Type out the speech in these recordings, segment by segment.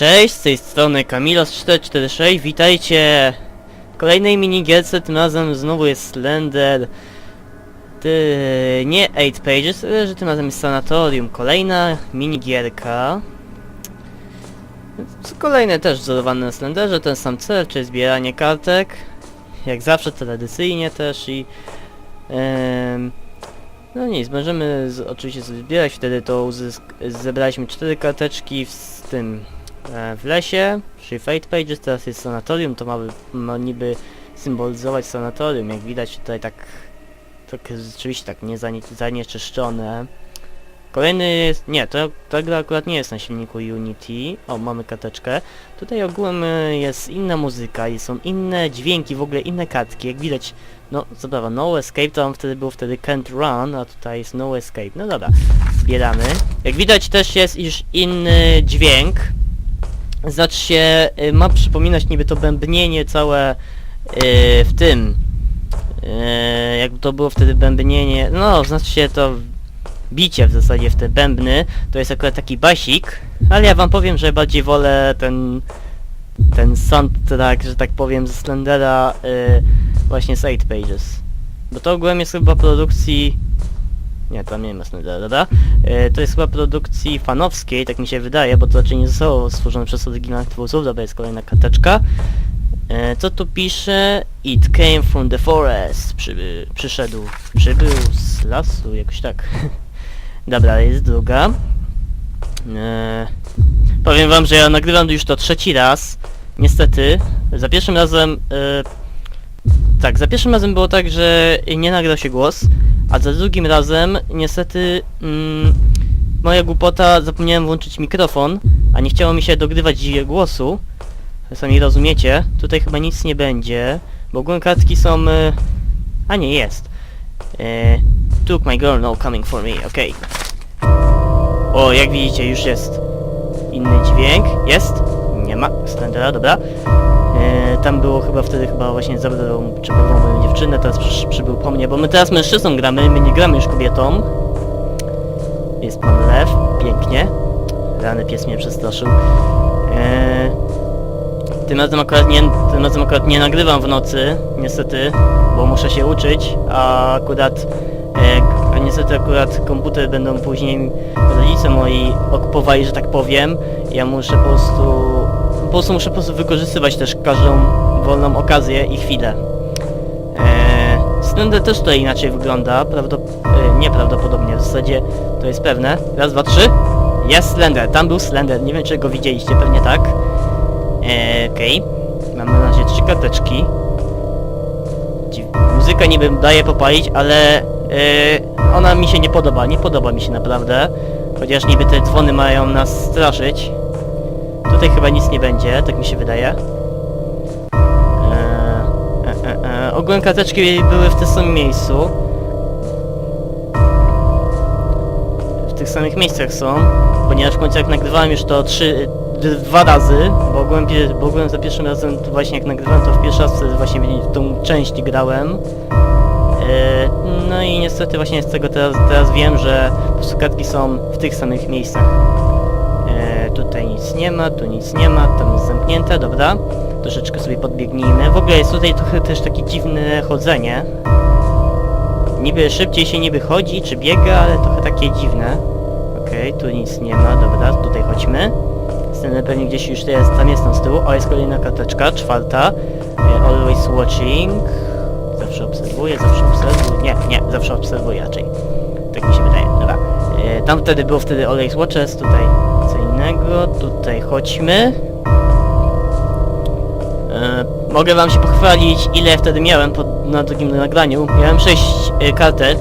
Cześć, z tej strony Kamilos446, witajcie. W kolejnej minigierce, tym razem znowu jest Slender. Ty, nie 8 Pages, ale że tym razem jest Sanatorium, kolejna minigierka. Kolejne też wzorowane na Slenderze, ten sam cel, czyli zbieranie kartek. Jak zawsze tradycyjnie też i no nic, możemy z, oczywiście zbierać, wtedy to uzysk zebraliśmy cztery karteczki z tym w lesie, czyli Fate Pages, teraz jest sanatorium, to ma, ma niby symbolizować sanatorium, jak widać tutaj tak, tak rzeczywiście tak nie zanie, zanieczyszczone. Kolejny jest, nie, to, ta gra akurat nie jest na silniku Unity, o mamy karteczkę, tutaj ogółem e, jest inna muzyka i są inne dźwięki, w ogóle inne kartki, jak widać no, co prawda, no escape, to wtedy był wtedy can't run, a tutaj jest no escape. No dobra, zbieramy. Jak widać też jest już inny dźwięk. Znaczy się, y, ma przypominać niby to bębnienie całe y, w tym. Y, jakby to było wtedy bębnienie, no znaczy się to bicie w zasadzie w te bębny, to jest akurat taki basik, ale ja wam powiem, że bardziej wolę ten ten soundtrack, że tak powiem, ze Slendera właśnie z 8 Pages. Bo to ogółem jest chyba produkcji... Nie, to nie ma Slendera, dobra? Y, to jest chyba produkcji fanowskiej, tak mi się wydaje, bo to raczej nie zostało stworzone przez oryginalnych twórców. Dobra, jest kolejna karteczka. Y, co tu pisze? It came from the forest. Przyby, przyszedł. Przybył z lasu, jakoś tak. Dobra, jest druga. Eee, powiem wam, że ja nagrywam już to trzeci raz. Niestety. Za pierwszym razem... E, tak, za pierwszym razem było tak, że nie nagrał się głos, a za drugim razem niestety mm, moja głupota zapomniałem włączyć mikrofon, a nie chciało mi się dogrywać głosu. Sami rozumiecie. Tutaj chyba nic nie będzie, bo ogólnie kartki są... E, a nie, jest. E, took my girl no coming for me, okej. O, jak widzicie, już jest inny dźwięk. Jest? Nie ma. Slendera, dobra. E, tam było chyba wtedy chyba właśnie zabrał porwał moją dziewczynę, teraz przy, przybył po mnie, bo my teraz mężczyzną gramy, my nie gramy już kobietą. Jest pan lew, pięknie. Rany pies mnie przestraszył. E, tym razem akurat nie, tym razem akurat nie nagrywam w nocy, niestety, bo muszę się uczyć, a akurat e, a niestety akurat komputer będą później rodzice moi okupowali, że tak powiem. Ja muszę po prostu po prostu muszę po prostu wykorzystywać też każdą wolną okazję i chwilę. Eee, Slender też tutaj inaczej wygląda, prawdop e, nieprawdopodobnie, w zasadzie to jest pewne. Raz, dwa, trzy. Jest Slender, tam był Slender, nie wiem czy go widzieliście, pewnie tak. Eee, okej. Mamy na razie trzy karteczki. Dziw muzyka niby daje popalić, ale Yy, ona mi się nie podoba, nie podoba mi się naprawdę. Chociaż niby te dzwony mają nas straszyć. Tutaj chyba nic nie będzie, tak mi się wydaje. E, e, e. Ogółem karteczki były w tym samym miejscu. W tych samych miejscach są, ponieważ w końcu jak nagrywałem już to trzy, dwa razy, bo ogółem, bo ogółem za pierwszym razem właśnie jak nagrywałem to w pierwszy raz właśnie w tą część grałem. E, No i niestety właśnie z tego teraz, teraz wiem, że po prostu kartki są w tych samych miejscach. Tutaj nic nie ma, tu nic nie ma, tam jest zamknięte, dobra. Troszeczkę sobie podbiegnijmy. W ogóle jest tutaj trochę też takie dziwne chodzenie. Niby szybciej się niby chodzi, czy biega, ale trochę takie dziwne. Okej, tu nic nie ma, dobra, tutaj chodźmy. Sceny pewnie gdzieś już jest, tam jest tam z tyłu. O, jest kolejna karteczka, czwarta. E, always watching. Zawsze obserwuję, zawsze obserwuję. Nie, nie, zawsze obserwuję raczej. Tak mi się wydaje, dobra. E, tam wtedy było wtedy Always Watches, tutaj co innego, tutaj chodźmy. E, mogę wam się pochwalić, ile wtedy miałem po, na drugim nagraniu. Miałem 6 e, kartek.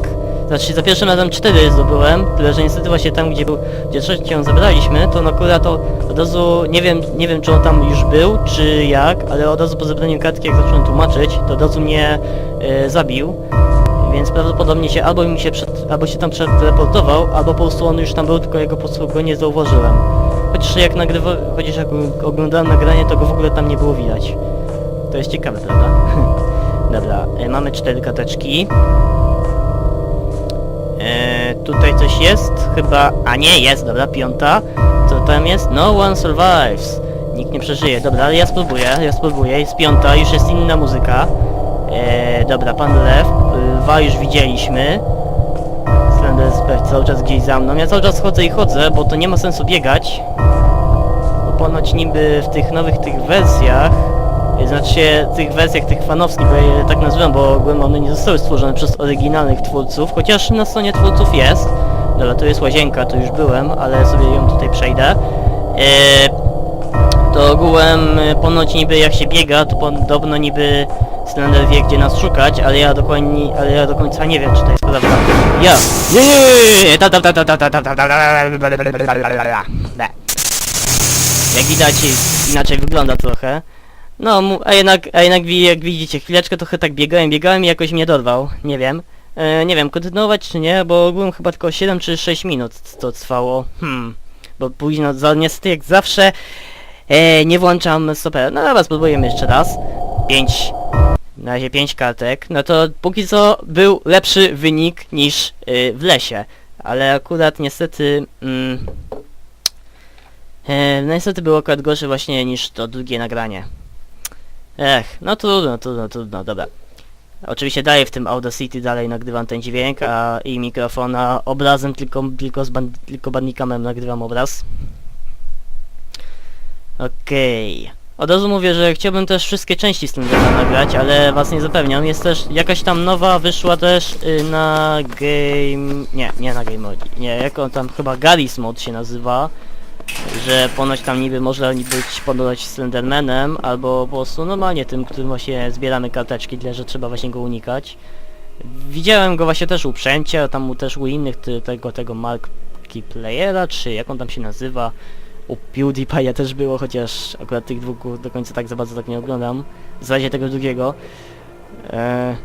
Znaczy za pierwszym razem 4 zdobyłem, tyle że niestety właśnie tam gdzie był, gdzie trzecią zabraliśmy, to no akurat to od razu, nie wiem, nie wiem czy on tam już był, czy jak, ale od razu po zebraniu kartki jak zacząłem tłumaczyć, to od razu mnie e, zabił. Więc prawdopodobnie się albo mi się przed, albo się tam przeteleportował, albo po prostu on już tam był, tylko ja go po go nie zauważyłem. Chociaż jak nagrywa, chociaż jak oglądałem nagranie, to go w ogóle tam nie było widać. To jest ciekawe, prawda? Dobra, e, mamy cztery karteczki. E, tutaj coś jest, chyba... A nie, jest, dobra, piąta. Co tam jest? No one survives. nikt nie przeżyje. Dobra, ale ja spróbuję, ja spróbuję. Jest piąta, już jest inna muzyka. E, dobra, pan lew. Dwa już widzieliśmy. Slender Spec cały czas gdzieś za mną. Ja cały czas chodzę i chodzę, bo to nie ma sensu biegać. Bo ponoć niby w tych nowych tych wersjach, y, znaczy tych wersjach tych fanowskich, bo ja je tak nazywam, bo ogólnie one nie zostały stworzone przez oryginalnych twórców, chociaż na stronie twórców jest. Dobra, tu jest łazienka, tu już byłem, ale sobie ją tutaj przejdę. Eee, to ogółem y, ponoć niby jak się biega, to podobno niby Slender wie gdzie nas szukać, ale ja dokładnie, ale ja do końca nie wiem czy to jest prawda. Ja! Nie, nie, nie, ta. Jak widać inaczej wygląda trochę. No, a jednak, a jednak jak widzicie, chwileczkę trochę tak biegałem, biegałem i jakoś mnie dorwał, nie wiem. E, nie wiem, kontynuować czy nie, bo ogółem chyba tylko 7 czy 6 minut to trwało. Hmm, bo późno, niestety jak zawsze e, nie włączam stopera. No dobra, spróbujemy jeszcze raz. 5, na razie 5 kartek. No to póki co był lepszy wynik niż y, w lesie. Ale akurat niestety... No niestety było akurat gorsze właśnie niż to drugie nagranie. Ech, no trudno, trudno, trudno, dobra. Oczywiście dalej w tym Audacity dalej nagrywam ten dźwięk, a i mikrofona obrazem tylko, tylko z band, nagrywam obraz. Okej. Od razu mówię, że chciałbym też wszystkie części z tym nagrać, ale was nie zapewniam. Jest też jakaś tam nowa, wyszła też y, na game... Nie, nie na game mode. Nie, jak on tam chyba Garry's mod się nazywa. Że ponoć tam niby można być ponoć Slendermanem, albo po prostu normalnie tym, którym właśnie zbieramy karteczki, tyle że trzeba właśnie go unikać. Widziałem go właśnie też u Przęcia, tam mu też u innych ty, tego, tego Markipliera, czy jak on tam się nazywa. U PewDiePie'a też było, chociaż akurat tych dwóch do końca tak za bardzo tak nie oglądam. W razie tego drugiego. Eee,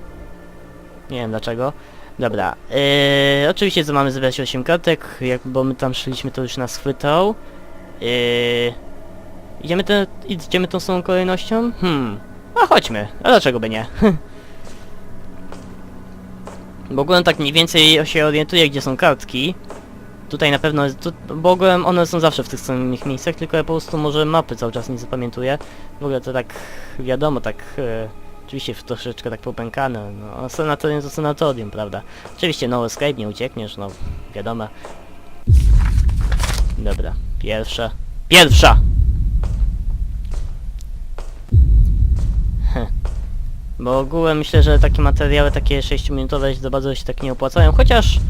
nie wiem dlaczego. Dobra. Eee, oczywiście co mamy zebrać 8 kartek, jak, bo my tam szliśmy to już nas chwytał. Eee, idziemy, te, idziemy tą samą kolejnością? Hmm. A chodźmy. A dlaczego by nie? Bo ogólnie tak mniej więcej się orientuję gdzie są kartki. Tutaj na pewno tu, bo ogółem one są zawsze w tych samych miejscach, tylko ja po prostu może mapy cały czas nie zapamiętuję. W ogóle to tak wiadomo, tak e, oczywiście w troszeczkę tak popękane, no sanatorium to sanatorium, prawda? Oczywiście no escape, nie uciekniesz, no wiadomo. Dobra, pierwsza. Pierwsza! Heh. Bo ogółem myślę, że takie materiały, takie 6-minutowe za bardzo się tak nie opłacają, chociaż...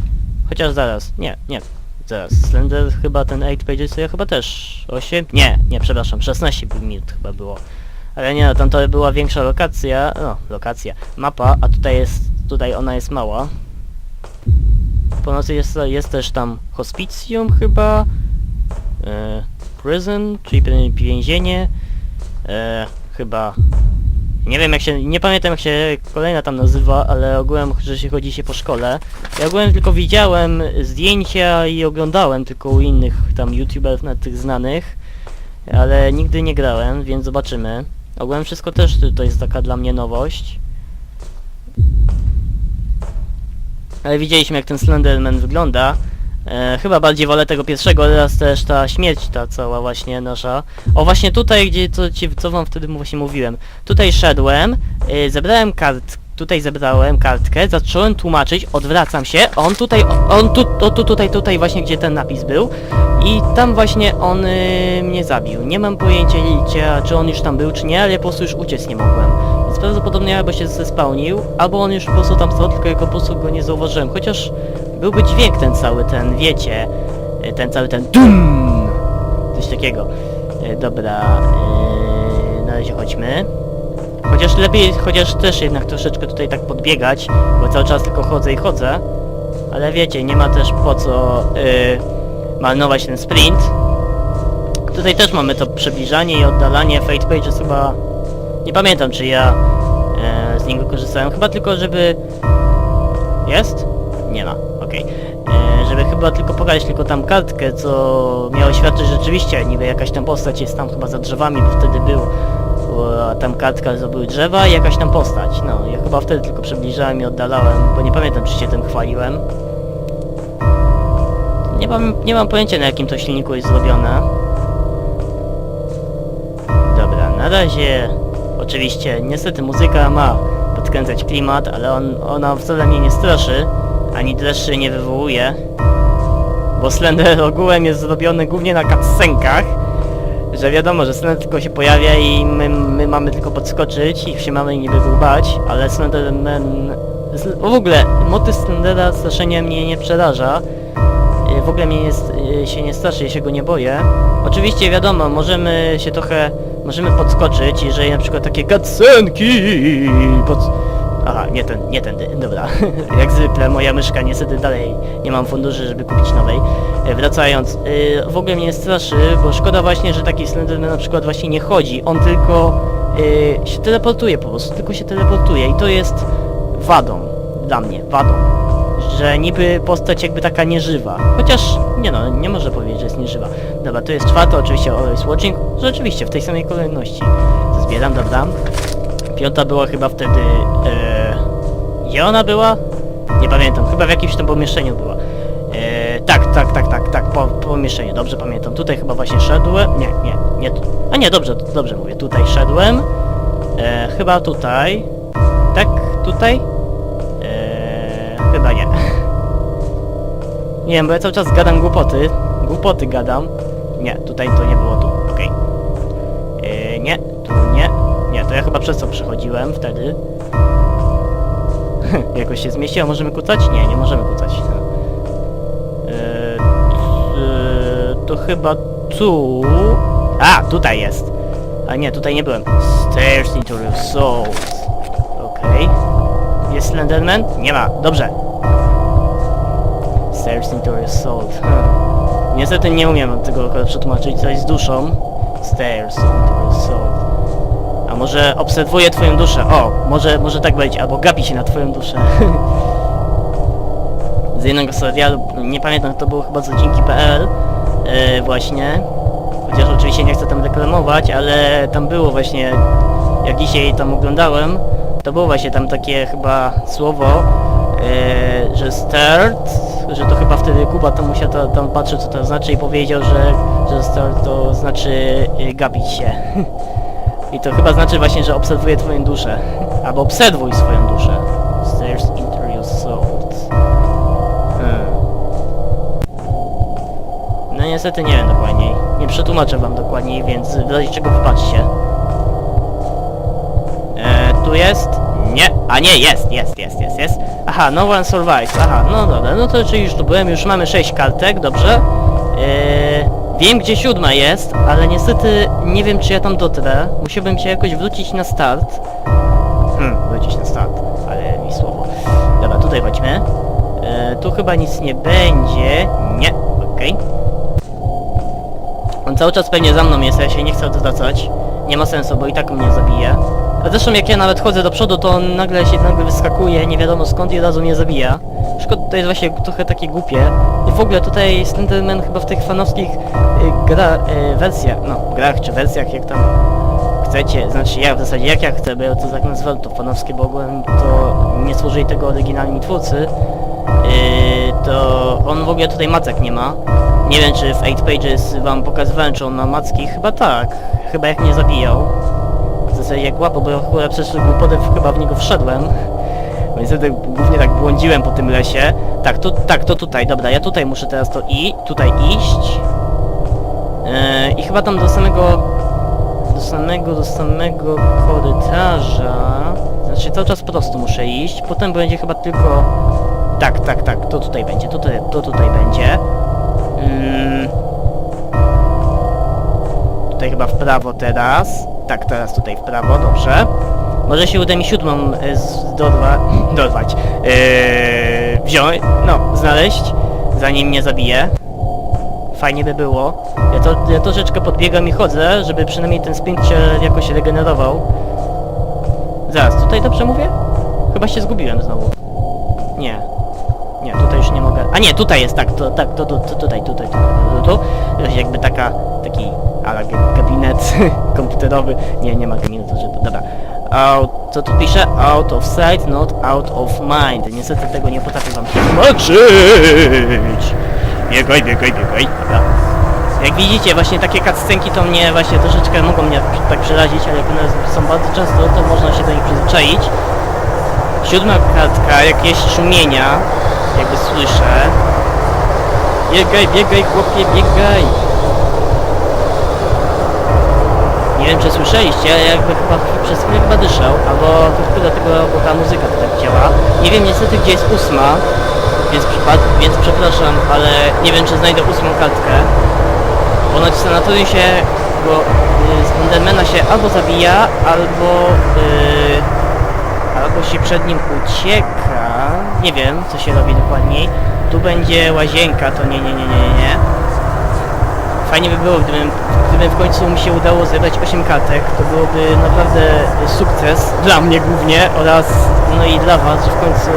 Chociaż zaraz, nie, nie, zaraz, Slender chyba ten 8 pages to ja chyba też 8? Nie, nie, przepraszam, 16 minut chyba było. Ale nie, no, tam to była większa lokacja, no, lokacja, mapa, a tutaj jest, tutaj ona jest mała. Po nocy jest, jest też tam hospicjum chyba, e, prison, czyli więzienie, e, chyba nie wiem jak się, nie pamiętam jak się kolejna tam nazywa, ale ogółem, że się chodzi się po szkole. Ja ogółem tylko widziałem zdjęcia i oglądałem tylko u innych tam youtuberów na tych znanych, ale nigdy nie grałem, więc zobaczymy. Ogółem wszystko też to jest taka dla mnie nowość. Ale widzieliśmy jak ten Slenderman wygląda. E, chyba bardziej wolę tego pierwszego, oraz też ta śmierć ta cała właśnie nasza. O właśnie tutaj, gdzie co, ci, co wam wtedy właśnie mówiłem. Tutaj szedłem, e, zebrałem kart, tutaj zebrałem kartkę, zacząłem tłumaczyć, odwracam się, on tutaj, on tu, tu, tutaj, tutaj właśnie gdzie ten napis był i tam właśnie on y, mnie zabił. Nie mam pojęcia, czy on już tam był, czy nie, ale po prostu już uciec nie mogłem. Więc prawdopodobnie albo się zespałnił, albo on już po prostu tam stał, tylko ja po prostu go nie zauważyłem. Chociaż byłby dźwięk ten cały, ten, wiecie, y, ten cały ten DUM! Coś takiego. Y, Dobra, yy, na razie chodźmy. Chociaż lepiej, chociaż też jednak troszeczkę tutaj tak podbiegać, bo cały czas tylko chodzę i chodzę. Ale wiecie, nie ma też po co yy, ten sprint. Tutaj też mamy to przybliżanie i oddalanie. Fate Pages chyba... Nie pamiętam czy ja e, z niego korzystałem. Chyba tylko żeby... Jest? Nie ma, okej. E, Żeby chyba tylko pokazać tylko tam kartkę, co miało świadczyć że rzeczywiście, niby jakaś tam postać jest tam chyba za drzewami, bo wtedy był tam kartka to były drzewa i jakaś tam postać. No, ja chyba wtedy tylko przybliżałem i oddalałem, bo nie pamiętam czy się tym chwaliłem. Nie mam, nie mam pojęcia na jakim to silniku jest zrobione. Na razie, oczywiście, niestety muzyka ma podkręcać klimat, ale on, ona wcale mnie nie straszy, ani dreszczy nie wywołuje. Bo Slender ogółem jest zrobiony głównie na cutscenkach, że wiadomo, że Slender tylko się pojawia i my, my mamy tylko podskoczyć i się mamy niby go bać, ale Slenderman... Sl- W ogóle, motyw Slendera straszenie mnie nie przeraża. Y, W ogóle mnie y, się nie straszy, ja się go nie boję. Oczywiście wiadomo, możemy się trochę, możemy podskoczyć, jeżeli na przykład takie cutscenki pod... Aha, nie ten, nie tędy, dobra. Jak zwykle moja myszka niestety dalej nie mam funduszy, żeby kupić nowej. E, Wracając, y, w ogóle mnie straszy, bo szkoda właśnie, że taki Slenderman na przykład właśnie nie chodzi, on tylko y, się teleportuje po prostu, tylko się teleportuje i to jest wadą dla mnie, wadą że niby postać jakby taka nieżywa. Chociaż, nie no, nie można powiedzieć, że jest nieżywa. Dobra, to jest czwarta, oczywiście Always Watching. Rzeczywiście, w tej samej kolejności. Zbieram, dobra. Piąta była chyba wtedy... E, gdzie ona była? Nie pamiętam, chyba w jakimś tam pomieszczeniu była. E, tak, tak, tak, tak, tak, po, pomieszczeniu, dobrze pamiętam. Tutaj chyba właśnie szedłem. Nie, nie, nie. A nie, dobrze, dobrze mówię. Tutaj szedłem. E, chyba tutaj. Tak, tutaj? Eee, chyba nie. Nie wiem, bo ja cały czas gadam głupoty. Głupoty gadam. Nie, tutaj to nie było tu. Okej. Eee, nie, tu nie. Nie, to ja chyba przez co przechodziłem wtedy. Jakoś się zmieściło, możemy kucać? Nie, nie możemy kucać. T- to chyba tu... A, tutaj jest. A nie, tutaj nie byłem. Stairs into your soul. Okej. Jest Slenderman? Nie ma. Dobrze. Stairs into your soul. Hmm. Niestety nie umiem tego przetłumaczyć, coś z duszą. Stairs into your soul. A może obserwuje twoją duszę? O, może, może tak być, albo gapi się na twoją duszę. z jednego serialu, nie pamiętam, to było chyba z odcinki.pl yy, właśnie. Chociaż oczywiście nie chcę tam reklamować, ale tam było właśnie, jak dzisiaj tam oglądałem, to było właśnie tam takie chyba słowo, yy, że start, że to chyba wtedy Kuba tam musiał to, tam patrzeć co to znaczy i powiedział, że, że start to znaczy yy, gapić się. I to chyba znaczy właśnie, że obserwuje twoją duszę. Albo obserwuj swoją duszę. Stares into your soul. Hmm. No niestety nie wiem dokładniej. Nie przetłumaczę wam dokładniej, więc w razie czego wypatrzcie. E, tu jest? Nie. A nie, jest, jest, jest, jest, jest. Aha, no one survives. Aha, no dobra, no to czyli już tu byłem, już mamy 6 kartek, dobrze. E, wiem gdzie siódma jest, ale niestety nie wiem czy ja tam dotrę. Musiałbym się jakoś wrócić na start. Hmm, wrócić na start, ale mi słowo. Dobra, tutaj chodźmy. E, tu chyba nic nie będzie. Nie, okej. On cały czas pewnie za mną jest, ja się nie chcę odwracać. Nie ma sensu, bo i tak mnie zabije. A zresztą jak ja nawet chodzę do przodu, to on nagle się nagle wyskakuje, nie wiadomo skąd i od razu mnie zabija. Szkoda, to jest właśnie trochę takie głupie. W ogóle tutaj Slenderman chyba w tych fanowskich y, gra, y, wersjach, no grach czy wersjach, jak tam chcecie, znaczy ja w zasadzie jak ja chcę, bo ja to tak nazywam to fanowskie, bo ogółem to nie stworzyli tego oryginalni twórcy, yy, to on w ogóle tutaj macek nie ma. Nie wiem czy w 8 Pages wam pokazywałem, czy on ma macki, chyba tak, chyba jak mnie zabijał. W zasadzie jak łapał, bo ja chyba przez głupotę chyba w niego wszedłem. Więc wtedy głównie tak błądziłem po tym lesie. Tak, to, tak, to tutaj, dobra, ja tutaj muszę teraz to i, tutaj iść. Yy, I chyba tam do samego do samego, do samego korytarza. Znaczy cały czas prosto muszę iść. Potem będzie chyba tylko... Tak, tak, tak, to tutaj będzie, to tutaj, to tutaj będzie. Mm. Tutaj chyba w prawo teraz. Tak, teraz tutaj w prawo, dobrze. Może się uda mi siódmą e, dorwa, dorwać. Yy, wziąć, no, znaleźć, zanim mnie zabije. Fajnie by było. Ja, to, ja troszeczkę podbiegam i chodzę, żeby przynajmniej ten sprint się jakoś regenerował. Zaraz, tutaj dobrze mówię? Chyba się zgubiłem znowu. Nie. Nie, tutaj już nie mogę. A nie, tutaj jest, tak, to, tak, to, to, to tutaj, tutaj, tu, tu, tu. Jakby taka, taki ala ga- gabinet komputerowy. Nie, nie ma gabinetu, że dobra. Out, co tu pisze? Out of sight, not out of mind. Niestety tego nie potrafię wam tłumaczyć. Biegaj, biegaj, biegaj. Dobra. Jak widzicie, właśnie takie cutscenki to mnie właśnie troszeczkę mogą mnie tak przerazić, ale jak one są bardzo często, to można się do nich przyzwyczaić. Siódma kartka, jakieś szumienia, jakby słyszę. Biegaj, biegaj, chłopie, biegaj! Nie wiem, czy słyszeliście, ale jakby chyba przez chwilę chyba dyszał, albo to tylko dlatego, bo ta muzyka tak działa. Nie wiem niestety, gdzie jest ósma, więc, więc przepraszam, ale nie wiem, czy znajdę ósmą kartkę. Ponoć sanatorium się, bo y, Slendermana się albo zabija, albo y, albo się przed nim ucieka. Nie wiem, co się robi dokładniej. Tu będzie łazienka, to nie, nie, nie, nie, nie. Fajnie by było, gdybym, gdybym w końcu mi się udało zebrać 8 kartek, to byłoby naprawdę sukces, dla mnie głównie oraz no i dla was, że w końcu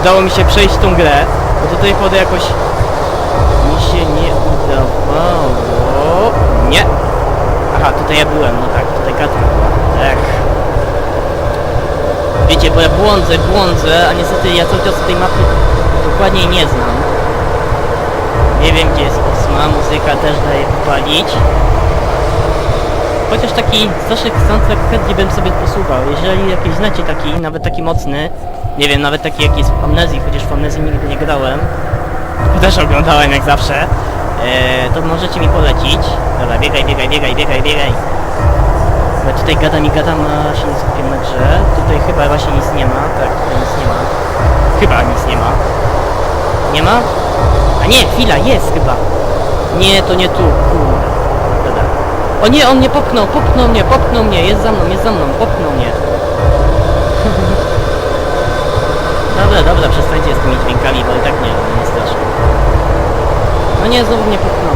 udało mi się przejść tą grę, bo do tej pory jakoś mi się nie udawało. Nie! Aha, tutaj ja byłem, no tak, tutaj kartka była. Ech. Wiecie, bo ja błądzę, błądzę, a niestety ja cały czas tej mapy dokładnie nie znam. Nie wiem gdzie jest ósma, muzyka też daje popalić. Chociaż taki Staszek soundtrack chętnie bym sobie posłuchał. Jeżeli jakiś znacie taki, nawet taki mocny, nie wiem, nawet taki jaki jest w Amnezji, chociaż w Amnezji nigdy nie grałem, też oglądałem jak zawsze, eee, to możecie mi polecić. Dobra, biegaj, biegaj, biegaj, biegaj, biegaj. Bo tutaj gadam i gadam, a się nie skupiam na grze. Tutaj chyba właśnie nic nie ma, tak, tutaj nic nie ma. Chyba nic nie ma. Nie ma? A nie, chwila, jest chyba. Nie, to nie tu. Dobra. O nie, on mnie popchnął, popchnął mnie, popchnął mnie, jest za mną, jest za mną, popchnął mnie. dobra, dobra, przestańcie z tymi dźwiękami, bo i tak nie, nie straszne. No nie, znowu mnie popchnął.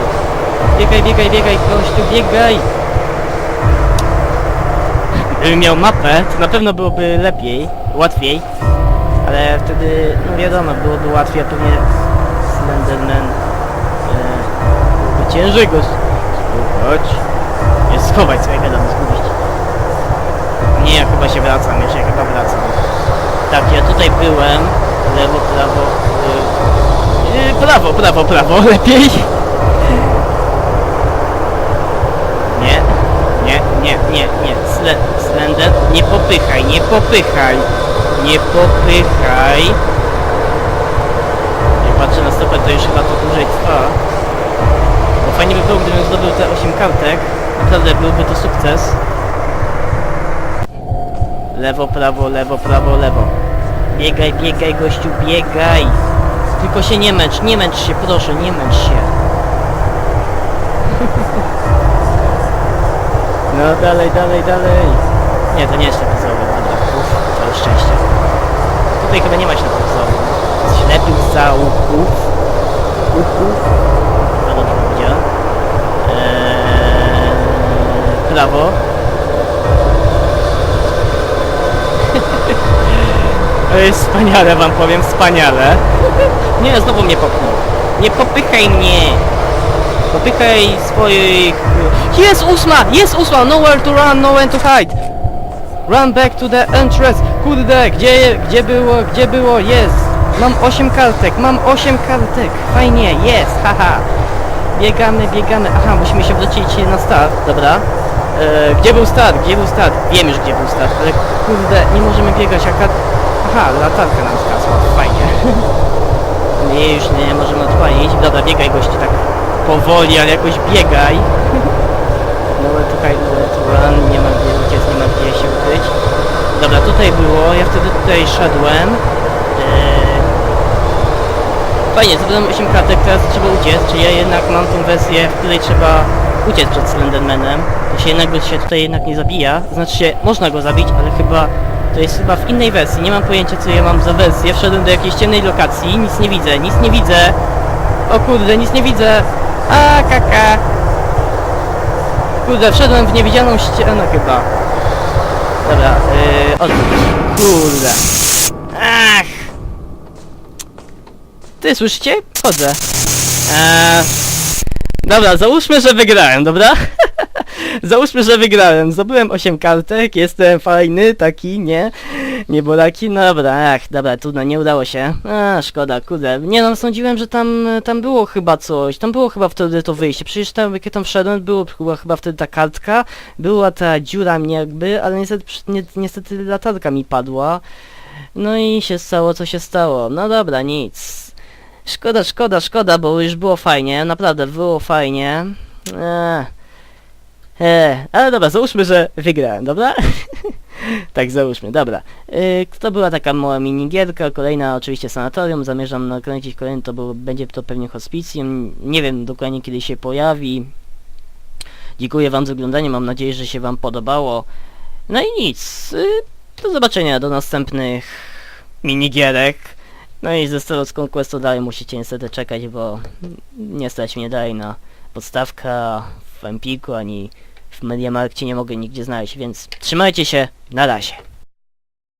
Biegaj, biegaj, biegaj, gościu, biegaj! Gdybym miał mapę, to na pewno byłoby lepiej, łatwiej. Ale wtedy, no wiadomo, byłoby łatwiej, a pewnie Slenderman ciężej go spróbować. Nie schować co ja zgubić. Nie, ja chyba się wracam, jeszcze ja chyba wracam. Tak, ja tutaj byłem, lewo, prawo, y, y, prawo, prawo, prawo, lepiej. Nie, nie, nie, nie, nie, Sle, Slender, nie popychaj, nie popychaj, nie popychaj. Jak patrzę na stopę, to już chyba to dłużej trwa. Fajnie by było, gdybym zdobył te 8 kartek. Naprawdę byłby to sukces. Lewo, prawo, lewo, prawo, lewo. Biegaj, biegaj, gościu, biegaj. Tylko się nie męcz, nie męcz się, proszę, nie męcz się. No dalej, dalej, dalej. Nie, to nie jest zaułek, dobra. Uff, całe szczęście. Tutaj chyba nie ma ślepych zaułków. Ślepych zaułków. Uchów. No dobrze powiedziałem. Eee, prawo. Wspaniale, wam powiem, wspaniale. Nie, znowu mnie popchnął. Nie popychaj mnie! Popychaj swoich... Jest ósma! Jest ósma! Nowhere to run, nowhere to hide! Run back to the entrance! Kurde, gdzie, gdzie było, gdzie było? Jest! Mam 8 kartek, mam 8 kartek! Fajnie, jest, haha! Biegamy, biegamy, aha, musimy się wrócić na start, dobra. E, gdzie był start? Gdzie był start? Wiem już gdzie był start, ale kurde, nie możemy biegać, jaka... Aha, latarka nam skasła, fajnie. Nie, już nie możemy odpalić. Dobra, biegaj gości tak powoli, ale jakoś biegaj. No ale tutaj nowhere to run, nie ma gdzie uciec, nie ma gdzie się ukryć. Dobra, tutaj było, ja wtedy tutaj szedłem. Eee... Fajnie, to będą 8 kartek, teraz trzeba uciec, czy ja jednak mam tą wersję, w której trzeba uciec przed Slendermanem. To się jednak się tutaj jednak nie zabija, znaczy się, można go zabić, ale chyba to jest chyba w innej wersji, nie mam pojęcia co ja mam za wersję, wszedłem do jakiejś ciemnej lokacji, nic nie widzę, nic nie widzę. O kurde, nic nie widzę. A kaka. Kurde, wszedłem w niewidzialną ścianę chyba. Dobra, yy, odwróć. Kurde. Ach. Ty słyszycie? Chodzę. Eee, dobra, załóżmy, że wygrałem, dobra? Załóżmy, że wygrałem. Zdobyłem 8 kartek, jestem fajny, taki, nie? Nie bolaki, no dobra, ach, dobra, trudno, nie udało się. A, szkoda, kurde. Nie no, sądziłem, że tam, tam było chyba coś, tam było chyba wtedy to wyjście. Przecież tam, jak ja tam wszedłem, było była chyba wtedy ta kartka, była ta dziura mnie jakby, ale niestety, ni niestety latarka mi padła. No i się stało, co się stało. No dobra, nic. Szkoda, szkoda, szkoda, bo już było fajnie, naprawdę było fajnie. Eee. Eee, ale dobra, załóżmy, że wygrałem, dobra? tak, załóżmy, dobra. Yy, to była taka mała minigierka, kolejna oczywiście sanatorium, zamierzam nakręcić kolejny, to będzie to pewnie hospicjum, nie wiem dokładnie kiedy się pojawi. Dziękuję wam za oglądanie, mam nadzieję, że się wam podobało. No i nic, yy, do zobaczenia, do następnych minigierek. No i ze Star Conquestu dalej musicie niestety czekać, bo nie stać mnie dalej na podstawka w Empiku ani w Mediamarkcie nie mogę nigdzie znaleźć, więc trzymajcie się, na razie.